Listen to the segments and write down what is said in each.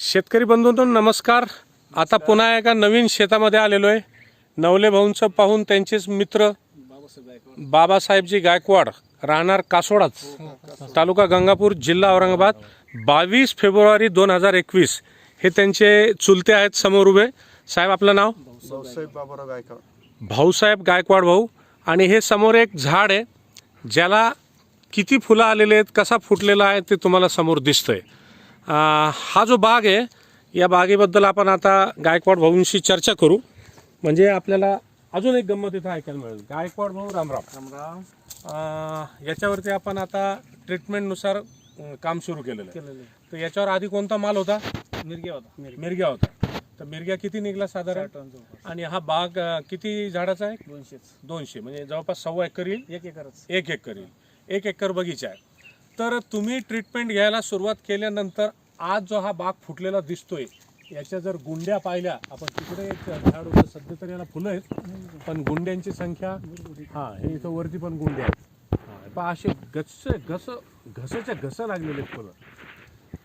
शेतकरी बंधूंनो नमस्कार. आता पुन्हा एका नवीन शेतामध्ये आलेलो आहे. नवले भाऊंचं पाहून त्यांचेच मित्र बाबासाहेबजी गायकवाड राहणार कासोडाच तालुका गंगापूर जिल्हा औरंगाबाद. बावीस फेब्रुवारी दोन हजार एकवीस हे त्यांचे चुलते आहेत समोर उभे. साहेब आपलं नाव? भाऊसाहेब गायकवाड. भाऊसाहेब गायकवाड भाऊ. आणि हे समोर एक झाड आहे ज्याला किती फुलं आलेले आहेत कसा फुटलेला आहे ते तुम्हाला समोर दिसतंय. हा जो बाग आहे या बागेबद्दल आपण आता गायकवाड भाऊंशी चर्चा करू. म्हणजे आपल्याला अजून एक गंमत इथं ऐकायला मिळेल. गायकवाड भाऊ रामराम रामराम अं, याच्यावरती आपण आता ट्रीटमेंटनुसार अं, काम सुरू केलेलं आहे. केलेले तर याच्यावर आधी कोणता माल होता? मिरगे होता. मिरगे मिरग्या होता. तर मिरग्या किती निघला साधारण? आणि हा बाग अं, किती झाडाचा आहे? दोनशेच. दोनशे. म्हणजे जवळपास सव्वा एकर येईल? एक एकरच. एक एकर येईल. एक एकर बगीचा आहे. तर तुम्ही ट्रीटमेंट घ्यायला सुरुवात केल्यानंतर आज जो हा बाग फुटलेला दिसतोय याच्या जर गुंड्या पाहिल्या आपण तिकडे एक झाड होतं सध्या तर याला फुलं आहेत पण गुंड्यांची संख्या हां हे इथं वरती पण गुंड्या आहेत. हा, असे गस घस घसाच्या घस लागलेले आहेत फुलं.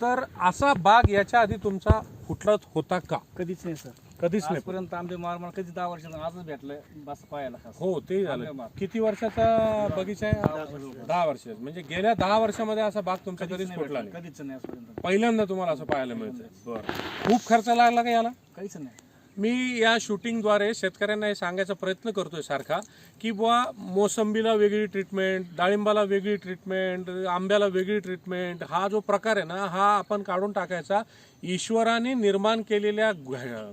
तर असा बाग याच्या आधी तुमचा फुटला होता का? कधीच नाही सर. कधीच नाही. आजपर्यंत आंबे मार मला कधी दहा वर्षात आजच भेटलंय बस पाहायला खास. हो ते झालं. किती वर्षाचा बगीचा आहे? दहा वर्ष. म्हणजे गेल्या दहा वर्षामध्ये असा बाग तुमचा कधीच फुटला नाही. कधीच नाही आजपर्यंत. पहिल्यांदा तुम्हाला असं पाहायला मिळतंय. बरं. खूप खर्च लागला का याला? काहीच नाही. मी या शूटिंगद्वारे शेतकऱ्यांना हे सांगायचा प्रयत्न करतोय सारखा की बुवा मोसंबीला वेगळी ट्रीटमेंट डाळिंबाला वेगळी ट्रीटमेंट आंब्याला वेगळी ट्रीटमेंट हा जो प्रकार आहे ना हा आपण काढून टाकायचा. ईश्वराने निर्माण केलेल्या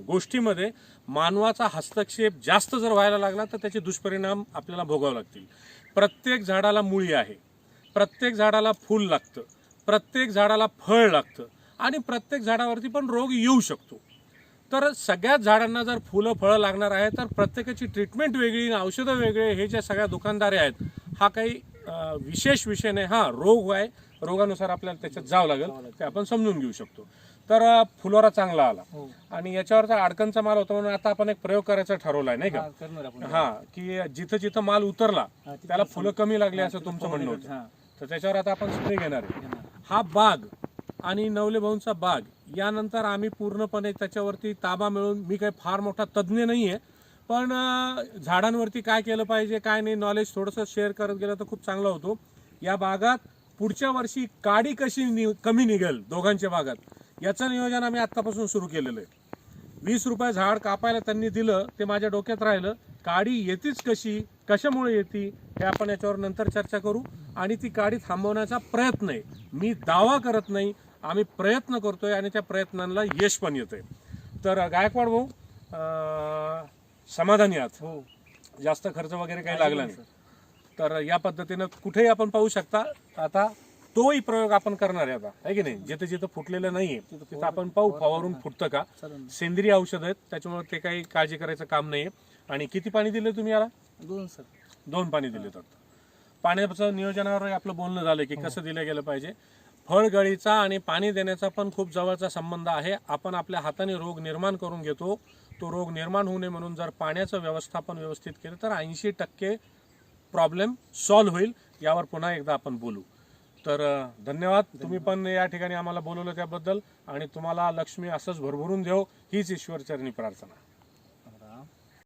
गोष्टीमध्ये मानवाचा हस्तक्षेप जास्त जर व्हायला लागला तर त्याचे दुष्परिणाम आपल्याला भोगावे लागतील. प्रत्येक झाडाला मुळी आहे प्रत्येक झाडाला फूल लागतं प्रत्येक झाडाला फळ लागतं आणि प्रत्येक झाडावरती पण रोग येऊ शकतो. तर सगळ्याच झाडांना जर फुलं फळं लागणार आहे तर प्रत्येकाची ट्रीटमेंट वेगळी आणि औषधं वेगळे हे ज्या सगळ्या दुकानदारे आहेत हा काही विशेष विषय नाही. हा रोग आहे रोगानुसार आपल्याला त्याच्यात जावं लागेल ते आपण समजून घेऊ शकतो. तर फुलोरा चांगला आला. हो. आणि याच्यावरचा अडकणचा माल होता म्हणून आता आपण एक प्रयोग करायचा ठरवलाय नाही का? हा, की जिथं जिथं माल उतरला त्याला फुलं कमी लागली असं तुमचं म्हणणं होतं. तर त्याच्यावर आता आपण स्प्रे घेणार आहे. हा बाग आणि नवले भाऊंचा बाग यानंतर आम्ही पूर्णपणे त्याच्यावरती ताबा मिळून मी काही फार मोठा तज्ज्ञ नाही आहे पण झाडांवरती काय केलं पाहिजे काय नाही नॉलेज थोडंसं शेअर करत गेलं तर खूप चांगला होतो. या भागात पुढच्या वर्षी काडी कशी नि कमी निघेल दोघांच्या भागात याचं नियोजन आम्ही आत्तापासून सुरू केलेलं आहे. वीस रुपये झाड कापायला त्यांनी दिलं ते माझ्या डोक्यात राहिलं काडी येतीच कशी कशामुळे येते हे आपण याच्यावर नंतर चर्चा करू. आणि ती काडी थांबवण्याचा प्रयत्न आहे. मी दावा करत नाही आम्ही प्रयत्न करतोय आणि त्या प्रयत्नांना यश पण येतंय. तर गायकवाड भाऊ समाधानी आहात. हो. जास्त खर्च वगैरे काही लागला नाही तर या पद्धतीनं कुठेही आपण पाहू शकता आता तोही प्रयोग आपण करणार आहे आता. आहे की नाही? जिथे जिथं फुटलेलं नाहीये तिथं आपण पाहू फवारून फुटतं का? सेंद्रिय औषध आहेत त्याच्यामुळे ते काही काळजी करायचं काम नाहीये. आणि किती पाणी दिले तुम्ही याला? दोन सर. दोन पाणी दिले तर. पाण्याचं नियोजनावर आपलं बोलणं झालं की कसं दिलं गेलं पाहिजे. फळगळीचा आणि पाणी देण्याचा पण खूप जवळचा संबंध आहे. आपण आपल्या हाताने रोग निर्माण करून घेतो. तो रोग निर्माण होऊ नये म्हणून जर पाण्याचं व्यवस्थापन व्यवस्थित केलं तर ऐंशी टक्के प्रॉब्लेम सॉल्व्ह होईल. यावर पुन्हा एकदा आपण बोलू. तर धन्यवाद. तुम्ही पण या ठिकाणी आम्हाला बोलवलं त्याबद्दल आणि तुम्हाला लक्ष्मी असंच भरभरून देव हीच ईश्वरचरणी प्रार्थना.